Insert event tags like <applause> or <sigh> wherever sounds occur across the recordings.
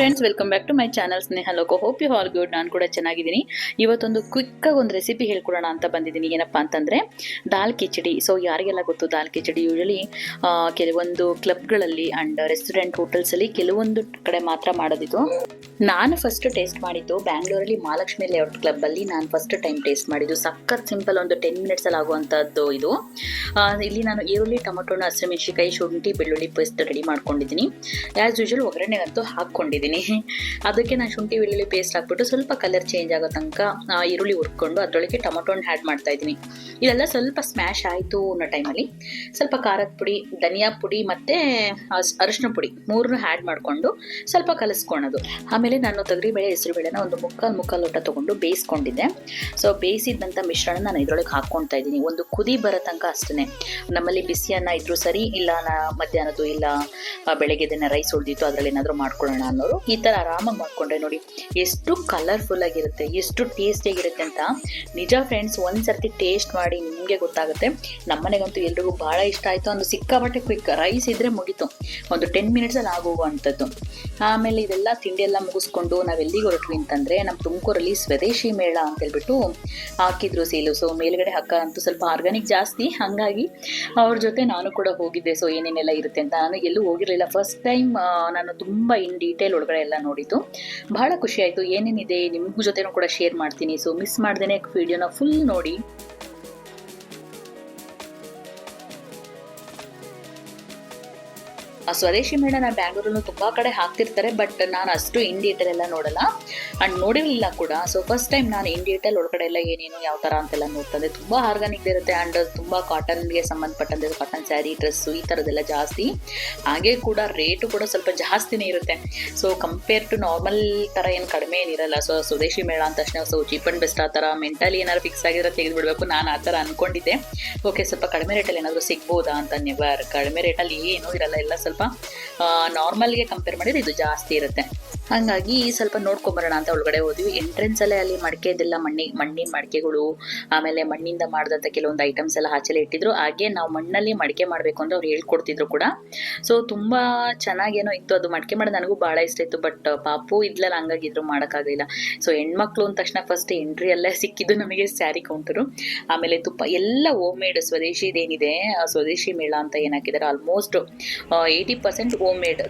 Friends welcome back to my channel Sneha Loka hope you all good ನಾನು ಕೂಡ ಚೆನ್ನಾಗಿದ್ದೀನಿ. ಇವತ್ತೊಂದು ಕ್ವಿಕ್ಕಾಗಿ ಒಂದು ರೆಸಿಪಿ ಹೇಳ್ಕೊಡೋಣ ಅಂತ ಬಂದಿದ್ದೀನಿ. ಏನಪ್ಪ ಅಂತಂದರೆ, ದಾಲ್ ಕಿಚಡಿ. ಸೊ ಯಾರಿಗೆಲ್ಲ ಗೊತ್ತು ದಾಲ್ ಕಿಚಡಿ? ಯೂಶಲಿ ಕೆಲವೊಂದು ಕ್ಲಬ್ಗಳಲ್ಲಿ ಆ್ಯಂಡ್ ರೆಸ್ಟೋರೆಂಟ್ ಹೋಟೆಲ್ಸಲ್ಲಿ ಕೆಲವೊಂದು ಕಡೆ ಮಾತ್ರ ಮಾಡೋದಿತ್ತು ನಾನು ಫಸ್ಟ್ ಟೇಸ್ಟ್ ಮಾಡಿದ್ದು ಬ್ಯಾಂಗ್ಳೂರಲ್ಲಿ ಮಹಾಲಕ್ಷ್ಮಿ ಲೇಔಟ್ ಕ್ಲಬ್ಬಲ್ಲಿ ನಾನು ಫಸ್ಟ್ ಟೈಮ್ ಟೇಸ್ಟ್ ಮಾಡಿದ್ದು. ಸಖತ್ ಸಿಂಪಲ್ ಒಂದು ಟೆನ್ ಮಿನಿಟ್ಸಲ್ಲಿ ಆಗುವಂಥದ್ದು ಇದು. ಇಲ್ಲಿ ನಾನು ಈರುಳ್ಳಿ, ಟೊಮೊಟೊನ ಹಸಿಮೆಣಸಿಕಾಯಿ ಶುಂಠಿ, ಬೆಳ್ಳುಳ್ಳಿ ಪೇಸ್ಟ್ ರೆಡಿ ಮಾಡ್ಕೊಂಡಿದ್ದೀನಿ. ಆ್ಯಸ್ ಯೂಶುವಲ್ ಒಗ್ಗರಣೆಗಂತೂ ಹಾಕ್ಕೊಂಡಿದ್ದೀನಿ. ಅದಕ್ಕೆ ನಾನು ಶುಂಠಿ, ಬೆಳ್ಳುಳ್ಳಿ ಪೇಸ್ಟ್ ಹಾಕ್ಬಿಟ್ಟು ಸ್ವಲ್ಪ ಕಲರ್ ಚೇಂಜ್ ಆಗೋ ತನಕ ಈರುಳ್ಳಿ ಹುರ್ಕೊಂಡು ಅದರೊಳಗೆ ಹಣ್ಣು ಆ್ಯಡ್ ಮಾಡ್ತಾ ಇದ್ದೀನಿ. ಇದೆಲ್ಲ ಸ್ವಲ್ಪ ಸ್ಮ್ಯಾಶ್ ಆಯಿತು ಅನ್ನೋ ಟೈಮಲ್ಲಿ ಸ್ವಲ್ಪ ಖಾರದ ಪುಡಿ, ಧನಿಯಾ ಪುಡಿ ಮತ್ತು ಅರಿಶಿನ ಪುಡಿ ಮೂರನ್ನು ಆ್ಯಡ್ ಮಾಡಿಕೊಂಡು ಸ್ವಲ್ಪ ಕಲಿಸ್ಕೊಳೋದು. ಆಮೇಲೆ ನಾನು ತೊಗರಿಬೇಳೆ, ಹೆಸರುಬೇಳೆನ ಒಂದು ಮುಕ್ಕಾಲು ಮುಕ್ಕಾಲು ಲೋಟ ತೊಗೊಂಡು ಬೇಯಿಸ್ಕೊಂಡಿದ್ದೆ. ಸೊ ಬೇಯಿಸಿದಂಥ ಮಿಶ್ರಣ ನಾನು ಇದರೊಳಗೆ ಹಾಕ್ಕೊಳ್ತಾ ಇದ್ದೀನಿ. ಒಂದು ಕುದಿ ಬರೋ ತನಕ ಅಷ್ಟೇ ನಮ್ಮಲ್ಲಿ ಬಿಸಿ ಅನ್ನ ಇದ್ರೂ ಸರಿ, ಇಲ್ಲ ನಾ ಮಧ್ಯಾಹ್ನದ್ದು ಇಲ್ಲ ಬೆಳಗ್ಗೆದನ್ನ ಬೆಳಗ್ಗೆದಿನ ರೈಸ್ ಉಳಿದಿತ್ತು, ಅದರಲ್ಲಿ ಏನಾದರೂ ಮಾಡ್ಕೊಳ್ಳೋಣ ಅನ್ನೋರು ಈ ಥರ ಆರಾಮಾಗಿ ಮಾಡ್ಕೊಂಡ್ರೆ ನೋಡಿ ಎಷ್ಟು ಕಲರ್ಫುಲ್ ಆಗಿರುತ್ತೆ, ಎಷ್ಟು ಟೇಸ್ಟಿಯಾಗಿರುತ್ತೆ ಅಂತ. ನಿಜ ಫ್ರೆಂಡ್ಸ್ ಒಂದ್ಸರ್ತಿ ಟೇಸ್ಟ್ ಮಾಡಿ ನಿಮಗೆ ಗೊತ್ತಾಗುತ್ತೆ. ನಮ್ಮನೆಗಂತೂ ಎಲ್ರಿಗೂ ಭಾಳ ಇಷ್ಟ ಆಯಿತು. ಒಂದು ಸಿಕ್ಕಾಪಟ್ಟೆ ಕ್ವಿಕ್ ರೈಸ್ ಇದ್ದರೆ ಮುಗೀತು. ಒಂದು ಟೆನ್ ಮಿನಿಟ್ಸಲ್ಲಿ ಆಗೋಗುವಂಥದ್ದು ಆಮೇಲೆ ಇದೆಲ್ಲ ತಿಂಡಿ ಎಲ್ಲ ಮುಗಿಸ್ಕೊಂಡು ನಾವು ಎಲ್ಲಿಗೆ ಹೊರಟ್ವಿ ಅಂತಂದರೆ ನಮ್ಮ ತುಮಕೂರಲ್ಲಿ ಸ್ವದೇಶಿ ಮೇಳ ಅಂತ ಹೇಳ್ಬಿಟ್ಟು ಹಾಕಿದ್ರು ಸೇಲು ಸೊ ಮೇಲ್ಗಡೆ ಹಕ್ಕ ಅಂತೂ ಸ್ವಲ್ಪ ಆರ್ಗಾನಿಕ್ ಜಾಸ್ತಿ. ಹಾಗಾಗಿ ಅವ್ರ ಜೊತೆ ನಾನು ಕೂಡ ಹೋಗಿದ್ದೆ. ಸೊ ಏನೇನೆಲ್ಲ ಇರುತ್ತೆ ಅಂತ. ನಾನು ಎಲ್ಲೂ ಹೋಗಿರಲಿಲ್ಲ. ಫಸ್ಟ್ ಟೈಮ್ ನಾನು ತುಂಬ ಇನ್ ಡೀಟೇಲ್ ಒಳಗಡೆ ಎಲ್ಲ ನೋಡಿದ್ದು. ಬಹಳ ಖುಷಿ ಆಯಿತು. ಏನೇನಿದೆ ನಿಮ್ಮ ಜೊತೆನೂ ಕೂಡ ಶೇರ್ ಮಾಡ್ತೀನಿ. ಸೊ ಮಿಸ್ ಮಾಡ್ದೇ ವಿಡಿಯೋನ ಫುಲ್ ನೋಡಿ. ಆ ಸ್ವದೇಶಿ ಮೇಳ ನಾನು ಬ್ಯಾಂಗ್ಳೂರಲ್ಲೂ ತುಂಬ ಕಡೆ ಹಾಕ್ತಿರ್ತಾರೆ, ಬಟ್ ನಾನು ಅಷ್ಟು ಇನ್ ಡೀಟೇಲ್ ಎಲ್ಲ ನೋಡಲ್ಲ. ಆ್ಯಂಡ್ ನೋಡಿರಲಿಲ್ಲ ಕೂಡ. ಸೊ ಫಸ್ಟ್ ಟೈಮ್ ನಾನು ಇನ್ ಡೀಟೇಲ್ ಒಳಗಡೆ ಎಲ್ಲ ಏನೇನು ಯಾವ ಥರ ಅಂತೆಲ್ಲ ನೋಡ್ತಂದೆ. ತುಂಬ ಆರ್ಗಾನಿಕ್ ಇರುತ್ತೆ ಆ್ಯಂಡ್ ತುಂಬ ಕಾಟನ್ಗೆ ಸಂಬಂಧಪಟ್ಟಂತೆ ಕಾಟನ್ ಸ್ಯಾರಿ ಡ್ರೆಸ್ಸು ಈ ಥರದ್ದೆಲ್ಲ ಜಾಸ್ತಿ. ಹಾಗೆ ಕೂಡ ರೇಟು ಕೂಡ ಸ್ವಲ್ಪ ಜಾಸ್ತಿನೇ ಇರುತ್ತೆ. ಸೊ ಕಂಪೇರ್ ಟು ನಾರ್ಮಲ್ ಥರ ಏನು ಕಡಿಮೆ ಏನಿರಲ್ಲ. ಸೊ ಸ್ವದೇಶಿ ಮೇಳ ಅಂತ ತಕ್ಷಣ ಸೊ ಚೀಪ್ ಆ್ಯಂಡ್ ಬೆಸ್ಟ್ ಆ ಥರ ಮೆಂಟಲಿ ಏನಾದ್ರು ಫಿಕ್ಸ್ ಆಗಿರೋ ತೆಗೆದುಬಿಡ್ಬೇಕು. ನಾನು ಆ ಥರ ಅಂದ್ಕೊಂಡಿದ್ದೆ ಓಕೆ ಸ್ವಲ್ಪ ಕಡಿಮೆ ರೇಟಲ್ಲಿ ಏನಾದರೂ ಸಿಗ್ಬೋದಾ ಅಂತ ನೆವರ್ ಕಡಿಮೆ ರೇಟಲ್ಲಿ ಏನೂ ಇರಲ್ಲ. ಎಲ್ಲ ಸ್ವಲ್ಪ ನಾರ್ಮಲ್ಗೆ ಕಂಪೇರ್ ಮಾಡಿದ್ರೆ ಇದು ಜಾಸ್ತಿ ಇರುತ್ತೆ. ಹಾಗಾಗಿ ಸ್ವಲ್ಪ ನೋಡ್ಕೊಂಬರೋಣ ಅಂತ ಒಳಗಡೆ ಹೋದ್ವಿ. ಎಂಟ್ರೆನ್ಸಲ್ಲೇ ಅಲ್ಲಿ ಮಡಿಕೆದೆಲ್ಲ ಮಣ್ಣಿ, ಮಣ್ಣಿನ ಮಡಿಕೆಗಳು, ಆಮೇಲೆ ಮಣ್ಣಿಂದ ಮಾಡಿದಂಥ ಕೆಲವೊಂದು ಐಟಮ್ಸ್ ಎಲ್ಲ ಆಚೆಲೆ ಇಟ್ಟಿದ್ರು. ಹಾಗೆ ನಾವು ಮಣ್ಣಲ್ಲಿ ಮಡಿಕೆ ಮಾಡಬೇಕು ಅಂತ ಅವ್ರು ಹೇಳ್ಕೊಡ್ತಿದ್ರು ಕೂಡ. ಸೊ ತುಂಬ ಚೆನ್ನಾಗೇನೋ ಇತ್ತು ಅದು ಮಡಿಕೆ ಮಾಡೋದು. ನನಗೂ ಭಾಳ ಇಷ್ಟ ಇತ್ತು ಬಟ್ ಪಾಪು ಇದ್ಲಲ್ಲ ಹಂಗಾಗಿದ್ರು ಮಾಡೋಕ್ಕಾಗಲಿಲ್ಲ. ಸೊ ಹೆಣ್ಮಕ್ಳು ಅಂದ ತಕ್ಷಣ ಫಸ್ಟ್ ಎಂಟ್ರಿ ಅಲ್ಲೇ ಸಿಕ್ಕಿದ್ದು ನಮಗೆ ಸ್ಯಾರಿ ಕೌಂಟರು ಆಮೇಲೆ ತುಪ್ಪ, ಎಲ್ಲ ಹೋಮ್ ಮೇಡ್ ಸ್ವದೇಶಿದೇನಿದೆ ಆ ಸ್ವದೇಶಿ ಮೇಳ ಅಂತ ಏನಾಕಿದ್ದಾರೆ almost eighty percent home made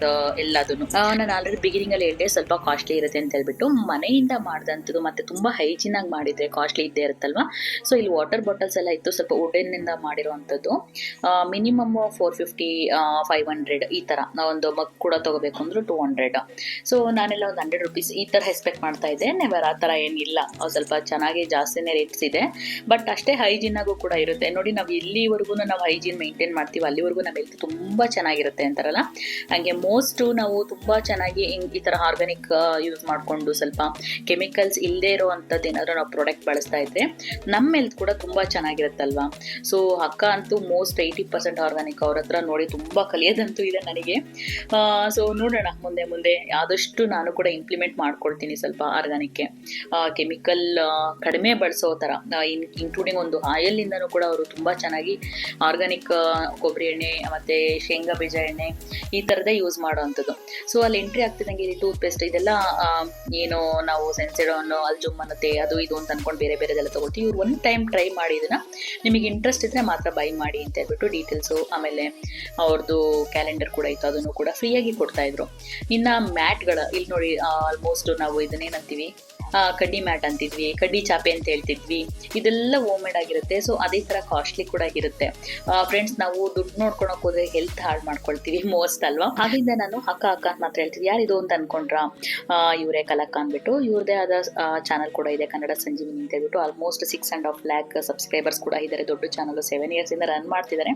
ಎಲ್ಲದನ್ನು ನಾನು ಆಲ್ರೆಡಿ ಬಿಗಿನಿಂಗಲ್ಲಿ ಹೇಳಿದೆ ಸ್ವಲ್ಪ ಕಾಸ್ಟ್ಲಿ ಇರುತ್ತೆ ಅಂತ ಹೇಳ್ಬಿಟ್ಟು ಮನೆಯಿಂದ ಮಾಡಿದಂಥದ್ದು ಮತ್ತೆ ತುಂಬಾ ಆಗಿ ಮಾಡಿದ್ರೆ ಕಾಸ್ಟ್ಲಿ ಇದ್ದೇ ಇರುತ್ತಲ್ವಾ? ಸೊ ಇಲ್ಲಿ ವಾಟರ್ ಬಾಟಲ್ಸ್ ಎಲ್ಲ ಇತ್ತು, ಸ್ವಲ್ಪ ವುಡನ್ನಿಂದ ಮಾಡಿರುವಂಥದ್ದು. Minimum four fifty five hundred ಈ ಥರ ಒಂದು ಮಗ್ ಕೂಡ ತಗೋಬೇಕು ಅಂದ್ರೆ ಟೂ ಹಂಡ್ರೆಡ್ ಸೊ ನಾನೆಲ್ಲ ಒಂದು ಹಂಡ್ರೆಡ್ ರುಪೀಸ್ ಈ ಥರ ಎಕ್ಸ್ಪೆಕ್ಟ್ ಮಾಡ್ತಾ ಇದ್ದೆ. ನೆವರ್ ಆ ಥರ ಏನಿಲ್ಲ. ಸ್ವಲ್ಪ ಚೆನ್ನಾಗಿ ಜಾಸ್ತಿನೇ ರೇಟ್ಸ್ ಇದೆ. ಬಟ್ ಅಷ್ಟೇ ಹೈಜಿನ್ ಆಗು ಕೂಡ ಇರುತ್ತೆ. ನೋಡಿ, ನಾವು ಇಲ್ಲಿವರೆಗೂ ನಾವು ಹೈಜೀನ್ ಮೇಂಟೈನ್ ಮಾಡ್ತೀವಿ, ಅಲ್ಲಿವರೆಗೂ ನಮ್ಮ ಹೆಲ್ತ್ ತುಂಬ ಚೆನ್ನಾಗಿರುತ್ತೆ ಅಂತಾರಲ್ಲ? ಹಾಗೆ ಮೋಸ್ಟು ನಾವು ತುಂಬ ಚೆನ್ನಾಗಿ ಈ ಥರ ಆರ್ಗಾನಿಕ್ ಯೂಸ್ ಮಾಡಿಕೊಂಡು ಸ್ವಲ್ಪ ಕೆಮಿಕಲ್ಸ್ ಇಲ್ಲದೇ ಇರೋವಂಥದ್ದು ಏನಾದರೂ ನಾವು ಪ್ರಾಡಕ್ಟ್ ಬಳಸ್ತಾ ಇದ್ರೆ ನಮ್ಮ ಹೆಲ್ತ್ ಕೂಡ ತುಂಬ ಚೆನ್ನಾಗಿರುತ್ತಲ್ವಾ? ಸೊ ಅಕ್ಕ ಅಂತೂ ಮೋಸ್ಟ್ ಏಯ್ಟಿ ಪರ್ಸೆಂಟ್ ಆರ್ಗಾನಿಕ್ ಅವ್ರ ಹತ್ರ ನೋಡಿ ತುಂಬ ಕಲಿಯೋದಂತೂ ಇದೆ ನನಗೆ. ಸೊ ನೋಡೋಣ ಮುಂದೆ ಮುಂದೆ. ಆದಷ್ಟು ನಾನು ಕೂಡ ಇಂಪ್ಲಿಮೆಂಟ್ ಮಾಡ್ಕೊಳ್ತೀನಿ ಸ್ವಲ್ಪ ಆರ್ಗಾನಿಕ್ಗೆ ಕೆಮಿಕಲ್ ಕಡಿಮೆ ಬಳಸೋ ಥರ. ಇನ್ ಇನ್ಕ್ಲೂಡಿಂಗ್ ಒಂದು ಆಯಲ್ನಿಂದನೂ ಕೂಡ ಅವರು ತುಂಬ ಚೆನ್ನಾಗಿ ಆರ್ಗಾನಿಕ್ ಕೊಬ್ಬರಿ ಎಣ್ಣೆ, ಮತ್ತು ಶೇಂಗಾ ಬೀಜ ಎಣ್ಣೆ ಈ ಥರದೇ ಯೂಸ್ ಮಾಡೋವಂಥದ್ದು ಸೊ ಅಲ್ಲಿ ಎಂಟ್ರಿ ಆಗ್ತಿದ್ದಂಗೆ ಇಲ್ಲಿ ಟೂತ್ ಪೇಸ್ಟ್ ಇದೆಲ್ಲ ಏನು ನಾವು ಸೆನ್ಸೆಡೋನ್ ಅಲ್ಜುಮ್ ಅನ್ನತ್ತೆ, ಅದು ಇದು ಅಂತ ಅನ್ಕೊಂಡು ಬೇರೆ ಬೇರೆದೆಲ್ಲ ತಗೊಳ್ತೀವಿ. ಇವ್ರು ಒಂದು ಟೈಮ್ ಟ್ರೈ ಮಾಡಿ ಇದನ್ನ. ನಿಮಗೆ ಇಂಟ್ರೆಸ್ಟ್ ಇದ್ರೆ ಮಾತ್ರ ಬೈ ಮಾಡಿ ಅಂತ ಹೇಳ್ಬಿಟ್ಟು ಡೀಟೇಲ್ಸು ಆಮೇಲೆ ಅವ್ರದ್ದು ಕ್ಯಾಲೆಂಡರ್ ಕೂಡ ಇತ್ತು, ಅದನ್ನು ಕೂಡ ಫ್ರೀಯಾಗಿ ಕೊಡ್ತಾ ಇದ್ರು. ಇನ್ನು ಮ್ಯಾಟ್ಗಳ ಇಲ್ಲಿ ನೋಡಿ ಆಲ್ಮೋಸ್ಟ್ ನಾವು ಇದನ್ನೇನಂತೀವಿ? ಕಡ್ಡಿ ಮ್ಯಾಟ್ ಅಂತಿದ್ವಿ, ಕಡ್ಡಿ ಚಾಪೆ ಅಂತ ಹೇಳ್ತಿದ್ವಿ. ಇದೆಲ್ಲ ಹೋಮ್ ಮೇಡ್ ಆಗಿರುತ್ತೆ ಸೊ ಅದೇ ಥರ ಕಾಸ್ಟ್ಲಿ ಕೂಡ ಇರುತ್ತೆ ಫ್ರೆಂಡ್ಸ್ ನಾವು ದುಡ್ಡು ನೋಡ್ಕೊಳಕ್ ಹೋದ್ರೆ ಹೆಲ್ತ್ ಹಾಳು ಮಾಡ್ಕೊಳ್ತೀವಿ <laughs> ಮೋಸ್ಟ್ ಅಲ್ವಾ? ಹಾಗಿಂದ ನಾನು ಅಕ್ಕ ಅಕ್ಕ ಅಂತ ಮಾತ್ರ ಹೇಳ್ತೀನಿ ಯಾರು ಇದು ಅಂತ ಅನ್ಕೊಂಡ್ರ? ಇವರೇ ಕಲಕ್ಕ ಅಂದ್ಬಿಟ್ಟು, ಇವ್ರದೇ ಆದ ಚಾನಲ್ ಕೂಡ ಇದೆ, ಕನ್ನಡ ಸಂಜೀವಿನಿ ಅಂತ ಹೇಳ್ಬಿಟ್ಟು. Almost six and half lakh subscribers ಕೂಡ ಇದ್ದಾರೆ ದೊಡ್ಡ ಚಾನಲ್ ಸೆವೆನ್ ಇಂದ ರನ್ ಮಾಡ್ತಿದ್ದಾರೆ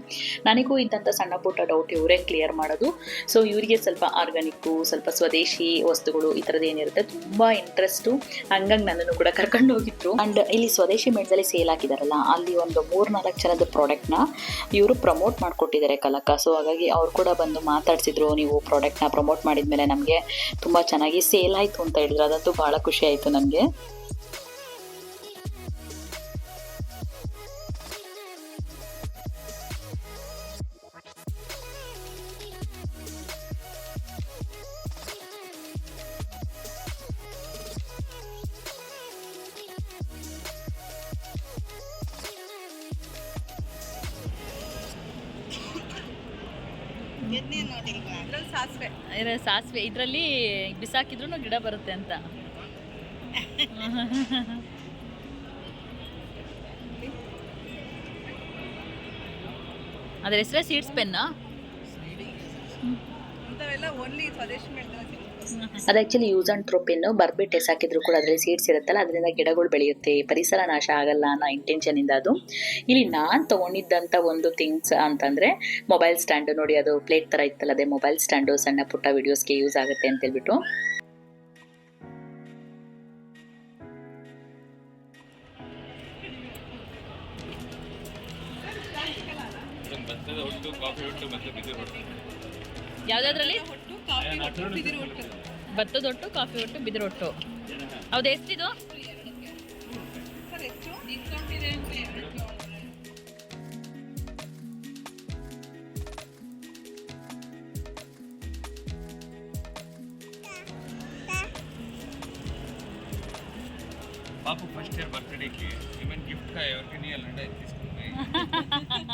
ನನಗೂ ಇದ್ದಂಥ ಸಣ್ಣ ಪುಟ್ಟ ಡೌಟ್ ಇವರೇ ಕ್ಲಿಯರ್ ಮಾಡೋದು. ಸೊ ಇವರಿಗೆ ಸ್ವಲ್ಪ ಆರ್ಗ್ಯಾನಿಕ್ಕು ಸ್ವಲ್ಪ ಸ್ವದೇಶಿ ವಸ್ತುಗಳು ಈ ಥರದ್ದು ಏನಿರುತ್ತೆ, ತುಂಬ ಇಂಟ್ರೆಸ್ಟು ಹಂಗಾಗಿ ನನ್ನನ್ನು ಕೂಡ ಕರ್ಕೊಂಡು ಹೋಗಿದ್ರು. ಅಂಡ್ ಇಲ್ಲಿ ಸ್ವದೇಶಿ ಮೇಳದಲ್ಲಿ ಸೇಲ್ ಹಾಕಿದಾರಲ್ಲ, ಅಲ್ಲಿ ಒಂದು ಮೂರ್ ನಾಲ್ಕು ಜನದ ಪ್ರಾಡಕ್ಟ್ನ ಇವರು ಪ್ರಮೋಟ್ ಮಾಡಿಕೊಟ್ಟಿದ್ದಾರೆ ಕಲಕ. ಸೊ ಹಾಗಾಗಿ ಅವ್ರು ಕೂಡ ಬಂದು ಮಾತಾಡ್ಸಿದ್ರು, ನೀವು ಪ್ರಾಡಕ್ಟ್ನ ಪ್ರಮೋಟ್ ಮಾಡಿದ್ಮೇಲೆ ನಮಗೆ ತುಂಬ ಚೆನ್ನಾಗಿ ಸೇಲ್ ಆಯಿತು ಅಂತ ಹೇಳಿದ್ರು. ಅದಂತೂ ಭಾಳ ಖುಷಿ ಆಯಿತು ನನಗೆ ಸಾಸಿವೆ. ಸಾಸಿವೆ. ಇದರಲ್ಲಿ ಬಿಸಾಕಿದ್ರು ಗಿಡ ಬರುತ್ತೆ ಅಂತ. ಅದ್ರ ಹೆಸರೇ ಸೀಡ್ಸ್ ಪೆನ್ನಾ? ಇಂಥವೆಲ್ಲ ಓನ್ಲಿ ಸ್ವದೇಶಿ ಅದು actually use and throw pin ಬರ್ಬಿಟ್ಟು ಎಸಾಕಿದ್ರು ಕೂಡ ಅದರಲ್ಲಿ ಸೀಡ್ಸ್ ಇರುತ್ತಲ್ಲ, ಅದರಿಂದ ಗಿಡಗಳು ಬೆಳೆಯುತ್ತೆ. ಪರಿಸರ ನಾಶ ಆಗಲ್ಲ ಅನ್ನೋ ಇಂಟೆನ್ಷನಿಂದ ಅದು. ಇಲ್ಲಿ ನಾನು ತೊಗೊಂಡಿದ್ದಂಥ ಒಂದು ಥಿಂಗ್ಸ್ ಅಂತಂದರೆ ಮೊಬೈಲ್ ಸ್ಟ್ಯಾಂಡು ನೋಡಿ ಅದು ಪ್ಲೇಟ್ ಥರ ಇತ್ತಲ್ಲ, ಅದೇ ಮೊಬೈಲ್ ಸ್ಟ್ಯಾಂಡು ಸಣ್ಣ ಪುಟ್ಟ ವೀಡಿಯೋಸ್ಗೆ ಯೂಸ್ ಆಗುತ್ತೆ ಅಂತ ಹೇಳ್ಬಿಟ್ಟು. ಕಾಫಿ ಹೊಟ್ಟು ಮತ್ತೆ ಬಿದ್ದು ಒಟ್ಟು ಯಾವುದಾದ್ರಲ್ಲಿ ಒಟ್ಟು ಕಾಫಿ ಒಟ್ಟು ಬಿದಿರು ಒಟ್ಟು ಭತ್ತದ ಒಟ್ಟು ಕಾಫಿ ಒಟ್ಟು ಬಿದಿರೊಟ್ಟು ಹೌದು ಎಷ್ಟಿದು ಸರ್ ಹೆಚ್ಚು ಡಿಸ್ಕೌಂಟ್ ಇದೆ ಅಂತ ಹೇಳಿದ್ರು. బాబు ఫస్ట్ ఇయర్ బర్త్డేకి ఈవెన్ గిఫ్ట్ గా ఎవరికి ఇవ్వాలంటే తీసుకున్నాయి కదమ్మా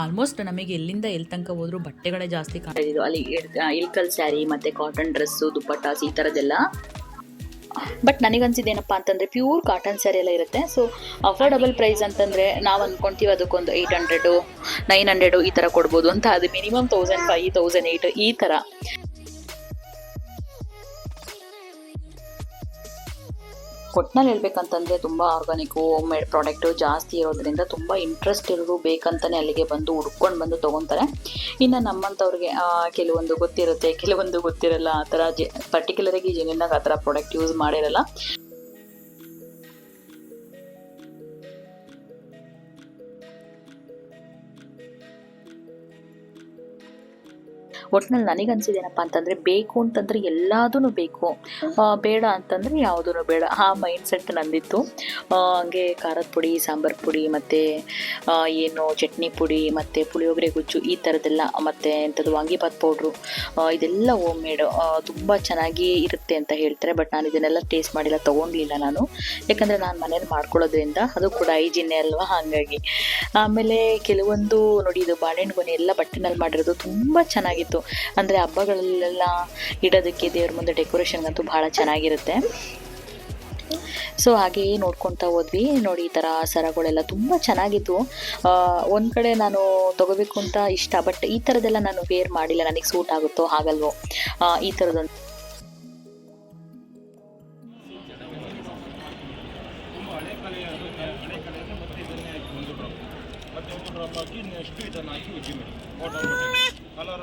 ಆಲ್ಮೋಸ್ಟ್ ನಮಗೆ ಎಲ್ಲಿಂದ ಎಲ್ಲಿ ತನಕ ಹೋದ್ರು ಬಟ್ಟೆಗಳೇ ಜಾಸ್ತಿ ಕಾಣಿದ್ದು ಅಲ್ಲಿ ಇಲ್ಕಲ್ ಸ್ಯಾರಿ ಮತ್ತೆ ಕಾಟನ್ ಡ್ರೆಸ್ಸು ದುಪ್ಪಟ್ಟಾಸ್ ಈ ಥರದ್ದೆಲ್ಲ ಬಟ್ ನನಗನ್ಸಿದ್ದೇನಪ್ಪ ಅಂತಂದರೆ ಪ್ಯೂರ್ ಕಾಟನ್ ಸ್ಯಾರಿ ಎಲ್ಲ ಇರುತ್ತೆ. ಸೊ ಅಫೋರ್ಡಬಲ್ ಪ್ರೈಸ್ ಅಂತಂದರೆ ನಾವು ಅನ್ಕೊಂತೀವಿ ಅದಕ್ಕೊಂದು ಏಯ್ಟ್ ಹಂಡ್ರೆಡು ನೈನ್ ಹಂಡ್ರೆಡು ಈ ಥರ ಕೊಡ್ಬೋದು. ಅಂತ ಅದು minimum thousand five thousand eight ಈ ಥರ ಒಟ್ನಲ್ಲಿ ಹೇಳ್ಬೇಕಂತಂದರೆ ತುಂಬ ಆರ್ಗಾನಿಕ್ ಹೋಮ್ ಮೇಡ್ ಪ್ರಾಡಕ್ಟು ಜಾಸ್ತಿ ಇರೋದ್ರಿಂದ ತುಂಬ ಇಂಟ್ರೆಸ್ಟ್ ಇರೋರು ಬೇಕಂತಲೇ ಅಲ್ಲಿಗೆ ಬಂದು ಹುಡ್ಕೊಂಡು ಬಂದು ತಗೊಂತಾರೆ. ಇನ್ನು ನಮ್ಮಂಥವ್ರಿಗೆ ಕೆಲವೊಂದು ಗೊತ್ತಿರುತ್ತೆ, ಕೆಲವೊಂದು ಗೊತ್ತಿರಲ್ಲ, ಆ ಥರ ಜೆ ಪರ್ಟಿಕ್ಯುಲರಾಗಿ ಜೆನ್ಯೂನಾಗಿ ಆ ಥರ ಪ್ರಾಡಕ್ಟ್ ಯೂಸ್ ಮಾಡಿರಲ್ಲ. ಒಟ್ನಲ್ಲಿ ನನಗನ್ಸಿದೇನಪ್ಪ ಅಂತಂದರೆ ಬೇಕು ಅಂತಂದರೆ ಎಲ್ಲದೂ ಬೇಕು. ಬೇಡ ಅಂತಂದರೆ ಯಾವುದೂ ಬೇಡ. ಆ ಮೈಂಡ್ ಸೆಟ್ ನಂದಿತ್ತು. ಹಂಗೆ ಖಾರದ ಪುಡಿ, ಸಾಂಬಾರು ಪುಡಿ ಮತ್ತು ಏನು ಚಟ್ನಿ ಪುಡಿ ಮತ್ತು ಪುಳಿಯೋಗರೆ ಗುಜ್ಜು ಈ ಥರದ್ದೆಲ್ಲ ಮತ್ತು ಎಂಥದ್ದು ವಾಂಗಿಭಾತ್ ಪೌಡ್ರು ಇದೆಲ್ಲ ಹೋಮ್ ಮೇಡ್ ತುಂಬ ಚೆನ್ನಾಗಿ ಇರುತ್ತೆ ಅಂತ ಹೇಳ್ತಾರೆ. ಬಟ್ ನಾನು ಇದನ್ನೆಲ್ಲ ಟೇಸ್ಟ್ ಮಾಡಿಲ್ಲ ತೊಗೊಂಡಿಲ್ಲ ನಾನು. ಯಾಕಂದರೆ ನಾನು ಮನೇಲಿ ಮಾಡ್ಕೊಳ್ಳೋದ್ರಿಂದ ಅದು ಕೂಡ ಐಜಿನ್ನೇ ಅಲ್ವಾ ಹಾಗಾಗಿ. ಆಮೇಲೆ ಕೆಲವೊಂದು ನೋಡಿ ಇದು ಬಾಳೆಹಣ್ಣು ಗೊನೆ ಎಲ್ಲ ಬಟ್ಟೆನಲ್ಲಿ ಮಾಡಿರೋದು ತುಂಬ ಚೆನ್ನಾಗಿತ್ತು. ಅಂದರೆ ಹಬ್ಬಗಳಲ್ಲೆಲ್ಲ ಇಡೋದಕ್ಕೆ ದೇವ್ರ ಮುಂದೆ ಡೆಕೋರೇಷನ್ಗಂತೂ ಭಾಳ ಚೆನ್ನಾಗಿರುತ್ತೆ. ಸೊ ಹಾಗೆಯೇ ನೋಡ್ಕೊತಾ ಹೋದ್ವಿ. ನೋಡಿ, ಈ ಥರ ಸರಗಳೆಲ್ಲ ತುಂಬ ಚೆನ್ನಾಗಿತ್ತು. ಒಂದು ಕಡೆ ನಾನು ತಗೋಬೇಕು ಅಂತ ಇಷ್ಟ ಬಟ್ ಈ ಥರದ್ದೆಲ್ಲ ನಾನು ವೇರ್ ಮಾಡಿಲ್ಲ. ನನಗೆ ಸೂಟ್ ಆಗುತ್ತೋ ಹಾಗಲ್ವೋ? ಈ ಥರದೊಂದು ಕಲರ್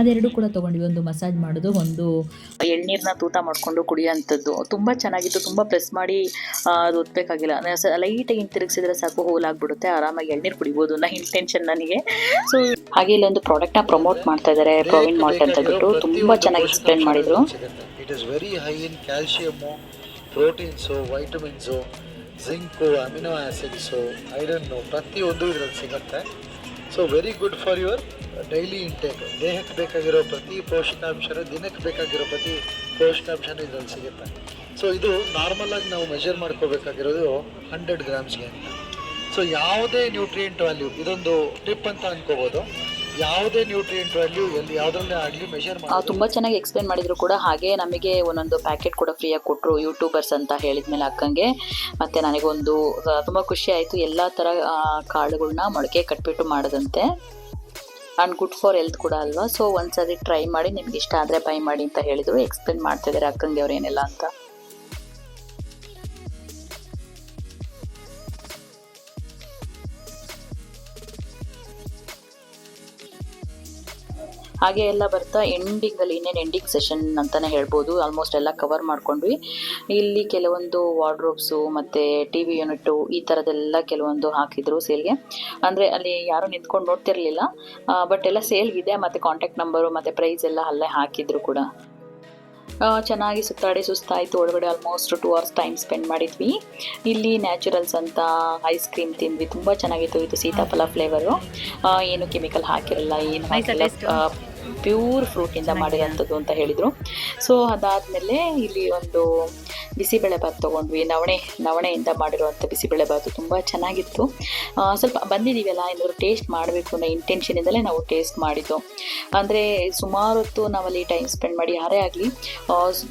ಅದೆರಡು ಕೂಡ ತೊಗೊಂಡ್ವಿ. ಒಂದು ಮಸಾಜ್ ಮಾಡೋದು ಒಂದು ಎಳ್ನೀರನ್ನ ತೂತ ಮಾಡಿಕೊಂಡು ಕುಡಿಯೋಂಥದ್ದು ತುಂಬ ಚೆನ್ನಾಗಿತ್ತು. ತುಂಬ ಪ್ರೆಸ್ ಮಾಡಿ ಅದು ಒತ್ತಬೇಕಾಗಿಲ್ಲ ಲೈಟಾಗಿ ಹಿಂತಿರುಗಿಸಿದ್ರೆ ಸಾಕು ಹೋಲ್ ಆಗಿಬಿಡುತ್ತೆ ಆರಾಮಾಗಿ ಎಳ್ನೀರು ಕುಡಿಬೋದು. ಅನ್ನೋ ಇಂಟೆನ್ಷನ್ ನನಗೆ. ಸೊ ಹಾಗೆ ಇಲ್ಲೊಂದು ಪ್ರಾಡಕ್ಟ್ನ ಪ್ರಮೋಟ್ ಮಾಡ್ತಾ ಇದ್ದಾರೆ ಪ್ರೊವೀನ್ ಮಾಲ್ಟ್ ಅಂತ ಬಿಟ್ಟು ತುಂಬ ಚೆನ್ನಾಗಿ ಎಕ್ಸ್ಪ್ಲೇನ್ ಮಾಡಿದರು. It is very high in calcium proteins vitamins zinc amino acids iron ಪ್ರತಿಯೊಂದು ಇದರಲ್ಲಿ ಸಿಗುತ್ತೆ. So very good for your daily intake ದೇಹಕ್ಕೆ ಬೇಕಾಗಿರೋ ಪ್ರತಿ ಪೋಷಕಾಂಶನೂ ದಿನಕ್ಕೆ ಬೇಕಾಗಿರೋ ಪ್ರತಿ ಪೋಷಕಾಂಶನೂ ಇದರಲ್ಲಿ ಸಿಗುತ್ತೆ. ಸೊ ಇದು ನಾರ್ಮಲಾಗಿ ನಾವು ಮೆಷರ್ ಮಾಡ್ಕೋಬೇಕಾಗಿರೋದು ಹಂಡ್ರೆಡ್ ಗ್ರಾಮ್ಸ್ಗೆ ಅಂತ. ಸೊ ಯಾವುದೇ ನ್ಯೂಟ್ರಿಯೆಂಟ್ ವ್ಯಾಲ್ಯೂ ಇದೊಂದು ಟಿಪ್ ಅಂತ ಅನ್ಕೋಬೋದು. ಯಾವುದೇ ನ್ಯೂಟ್ರಿಯೆಂಟ್ ವ್ಯಾಲ್ಯೂ ಎಲ್ಲಿ ಯಾವುದರಲ್ಲೇ ಆಗಲಿ ಮೆಷರ್ ಮಾಡಿ ತುಂಬ ಚೆನ್ನಾಗಿ ಎಕ್ಸ್ಪ್ಲೇನ್ ಮಾಡಿದ್ರು ಕೂಡ. ಹಾಗೆ ನಮಗೆ ಒಂದೊಂದು ಪ್ಯಾಕೆಟ್ ಕೂಡ ಫ್ರೀಯಾಗಿ ಕೊಟ್ಟರು ಯೂಟ್ಯೂಬರ್ಸ್ ಅಂತ ಹೇಳಿದ್ಮೇಲೆ ಅಕ್ಕಂಗೆ. ಮತ್ತು ನನಗೊಂದು ತುಂಬಾ ಖುಷಿ ಆಯಿತು. ಎಲ್ಲ ಥರ ಕಾಳುಗಳನ್ನ ಕಾಳುಗಳ್ನ ಮೊಳಕೆ ಕಟ್ಬಿಟ್ಟು ಮಾಡದಂತೆ. ಆ್ಯಂಡ್ ಗುಡ್ ಫಾರ್ ಹೆಲ್ತ್ ಕೂಡ ಅಲ್ವಾ? ಸೊ ಒಂದ್ಸರಿ ಟ್ರೈ ಮಾಡಿ ನಿಮ್ಗೆ ಇಷ್ಟ ಆದರೆ ಬೈ ಮಾಡಿ ಅಂತ ಹೇಳಿದರು. ಎಕ್ಸ್ಪ್ಲೇನ್ ಮಾಡ್ತಿದ್ದಾರೆ ಅಕ್ಕಂಗೆ ಅವ್ರು ಏನೆಲ್ಲ ಅಂತ. ಹಾಗೆ ಎಲ್ಲ ಬರ್ತಾ ಎಂಡಿಂಗಲ್ಲಿ ಇನ್ನೇನು ಎಂಡಿಂಗ್ ಸೆಷನ್ ಅಂತಲೇ ಹೇಳ್ಬೋದು. ಆಲ್ಮೋಸ್ಟ್ ಎಲ್ಲ ಕವರ್ ಮಾಡ್ಕೊಂಡ್ವಿ. ಇಲ್ಲಿ ಕೆಲವೊಂದು ವಾರ್ಡ್ರೋಬ್ಸು ಮತ್ತು ಟಿ ವಿ ಯೂನಿಟ್ಟು ಈ ಥರದ್ದೆಲ್ಲ ಕೆಲವೊಂದು ಹಾಕಿದ್ರು ಸೇಲ್ಗೆ ಅಂದರೆ ಅಲ್ಲಿ ಯಾರೂ ನಿಂತ್ಕೊಂಡು ನೋಡ್ತಿರ್ಲಿಲ್ಲ. ಬಟ್ ಎಲ್ಲ ಸೇಲ್ಗಿದೆ ಮತ್ತು ಕಾಂಟ್ಯಾಕ್ಟ್ ನಂಬರು ಮತ್ತು ಪ್ರೈಸ್ ಎಲ್ಲ ಅಲ್ಲೇ ಹಾಕಿದ್ರು ಕೂಡ. ಚೆನ್ನಾಗಿ ಸುತ್ತಾಡಿ ಸುಸ್ತಾಯಿತು. ಒಳಗಡೆ almost two hours time spend ಮಾಡಿದ್ವಿ. ಇಲ್ಲಿ ನ್ಯಾಚುರಲ್ಸ್ ಅಂತ ಐಸ್ ಕ್ರೀಮ್ ತಿಂದ್ವಿ. ತುಂಬ ಚೆನ್ನಾಗಿತ್ತು. ಇದು ಸೀತಾಫಲ ಫ್ಲೇವರು ಏನು ಕೆಮಿಕಲ್ ಹಾಕಿರಲ್ಲ ಏನು ಹಾಕಿಲ್ಲ. ಪ್ಯೂರ್ ಫ್ರೂಟಿಂದ ಮಾಡಿರೋಂಥದ್ದು ಅಂತ ಹೇಳಿದರು. ಸೊ ಅದಾದಮೇಲೆ ಇಲ್ಲಿ ಒಂದು ಬಿಸಿಬೇಳೆಭಾತ್ ತೊಗೊಂಡ್ವಿ. ನವಣೆ ನವಣೆಯಿಂದ ಮಾಡಿರುವಂಥ ಬಿಸಿಬೇಳೆಭಾತು ತುಂಬ ಚೆನ್ನಾಗಿತ್ತು. ಸ್ವಲ್ಪ ಬಂದಿದ್ದೀವಲ್ಲ ಏನಾದರೂ ಟೇಸ್ಟ್ ಮಾಡಬೇಕು ಅನ್ನೋ ಇಂಟೆನ್ಷನಿಂದಲೇ ನಾವು ಟೇಸ್ಟ್ ಮಾಡಿದ್ದು. ಅಂದರೆ ಸುಮಾರು ಹೊತ್ತು ನಾವಲ್ಲಿ ಟೈಮ್ ಸ್ಪೆಂಡ್ ಮಾಡಿ ಯಾರೇ ಆಗಲಿ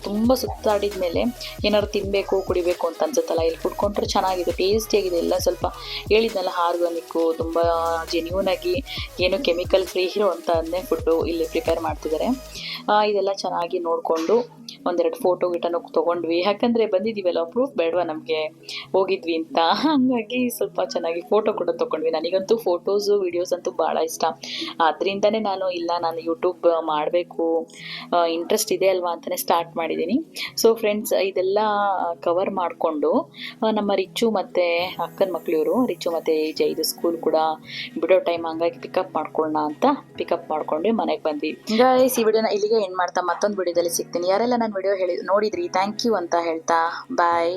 ತುಂಬ ಸುತ್ತಾಡಿದ ಮೇಲೆ ಏನಾದ್ರು ತಿನ್ನಬೇಕು ಕುಡಿಬೇಕು ಅಂತ ಅನ್ಸುತ್ತಲ್ಲ ಇಲ್ಲಿ ಕುಡ್ಕೊಂಡ್ರೆ ಚೆನ್ನಾಗಿದೆ ಟೇಸ್ಟಿಯಾಗಿದೆ ಎಲ್ಲ ಸ್ವಲ್ಪ ಹೇಳಿದ್ನಲ್ಲ ಆರ್ಗಾನಿಕ್ಕು ತುಂಬ ಜೆನ್ಯೂನ್ ಆಗಿ ಏನು ಕೆಮಿಕಲ್ ಫ್ರೀ ಇರುವಂಥದ್ದೇ ಫುಡ್ಡು ಇಲ್ಲಿ ಪ್ರಿಪೇರ್ ಮಾಡ್ತಿದ್ದಾರೆ. ಇದೆಲ್ಲ ಚೆನ್ನಾಗಿ ನೋಡಿಕೊಂಡು ಒಂದೆರಡು ಫೋಟೋ ಗಿಟನು ತೊಗೊಂಡ್ವಿ. ಯಾಕಂದರೆ ಬಂದಿದ್ದೀವಲ್ಲ ಪ್ರೂಫ್ ಬೇಡವಾ ನಮಗೆ? ಹೋಗಿದ್ವಿ ಅಂತ. ಹಾಗಾಗಿ ಸ್ವಲ್ಪ ಚೆನ್ನಾಗಿ ಫೋಟೋ ಕೂಡ ತೊಗೊಂಡ್ವಿ. ನನಗಂತೂ ಫೋಟೋಸು ವಿಡಿಯೋಸ್ ಅಂತೂ ಭಾಳ ಇಷ್ಟ. ಅದರಿಂದನೇ ನಾನು ಇಲ್ಲ, ನಾನು ಯೂಟ್ಯೂಬ್ ಮಾಡಬೇಕು. ಇಂಟ್ರೆಸ್ಟ್ ಇದೆ ಅಲ್ವಾ ಅಂತಲೇ ಸ್ಟಾರ್ಟ್ ಮಾಡಿದ್ದೀನಿ. ಸೊ ಫ್ರೆಂಡ್ಸ್ ಇದೆಲ್ಲ ಕವರ್ ಮಾಡಿಕೊಂಡು ನಮ್ಮ ರಿಚ್ಚು ಮತ್ತು ಅಕ್ಕನ ಮಕ್ಕಳು ಇವರು ರಿಚ್ಚು ಮತ್ತು ಜೈದು ಸ್ಕೂಲ್ ಕೂಡ ಬಿಡೋ ಟೈಮ್ ಹಂಗಾಗಿ ಪಿಕಪ್ ಮಾಡ್ಕೊಳ್ಳೋಣ ಅಂತ ಪಿಕಪ್ ಮಾಡ್ಕೊಂಡು ಮನೆಗೆ ಬಂದ್ವಿ. ಈ ವಿಡಿಯೋನ ಇಲ್ಲಿಗೆ ಎಂಡ್ ಮಾಡ್ತಾ ಮತ್ತೊಂದು ವಿಡಿಯೋದಲ್ಲಿ ಸಿಗ್ತೀನಿ. ಯಾರೆಲ್ಲ ನಾನು ವಿಡಿಯೋ ಹೇಳಿ ನೋಡಿದ್ರಿ. ಥ್ಯಾಂಕ್ ಯು ಅಂತ ಹೇಳ್ತಾ. ಬಾಯ್